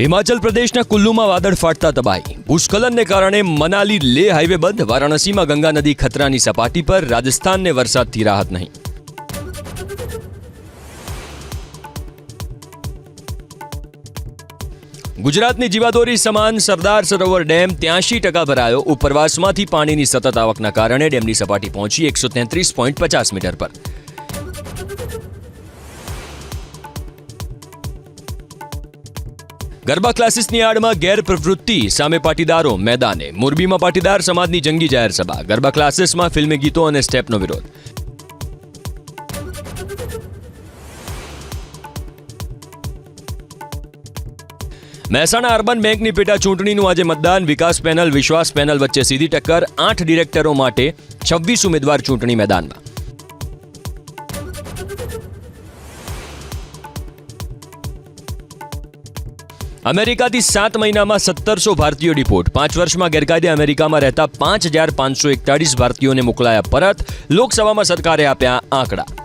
હિમાચલ પ્રદેશના કુલ્લુમાં વાદળ ફાટતા તબાહી. ભૂસ્ખલનને કારણે મનાલી લે હાઈવે બંધ, વારાણસીમાં ગંગા નદી ખતરાની સપાટી પર, રાજસ્થાનને વરસાદથી રાહત નહીં. ગુજરાતની જીવાદોરી સમાન, સરદાર સરોવર ડેમ ત્યાંશી ટકા ભરાયો. ઉપરવાસમાંથી પાણીની સતત આવકના કારણે ડેમની સપાટી પહોંચી એકસો તેત્રીસ પોઈન્ટ પચાસ મીટર પર. ગરબા ક્લાસીસની આડમાં ગેરપ્રવૃત્તિ સામે પાટીદારો, મેદાને. મોરબીમાં પાટીદાર સમાજની જંગી જાહેર સભા. ગરબા ક્લાસીસમાં ફિલ્મી ગીતો અને સ્ટેપનો વિરોધ. મહેસાણા અર્બન બેંકની પેટા ચૂંટણીનું આજે મતદાન. વિકાસ પેનલ, વિશ્વાસ પેનલ વચ્ચે સીધી ટક્કર. આઠ ડિરેક્ટરો માટે છવ્વીસ ઉમેદવાર ચૂંટણી મેદાનમાં. અમેરિકાથી સાત મહિનામાં સત્તરસો ભારતીયો ડિપોર્ટ. પાંચ વર્ષમાં ગેરકાયદે અમેરિકામાં રહેતા પાંચ હજાર પાંચસો એકતાળીસ ભારતીયોને મોકલાયા પરત. લોકસભામાં સરકારે આપ્યા આંકડા.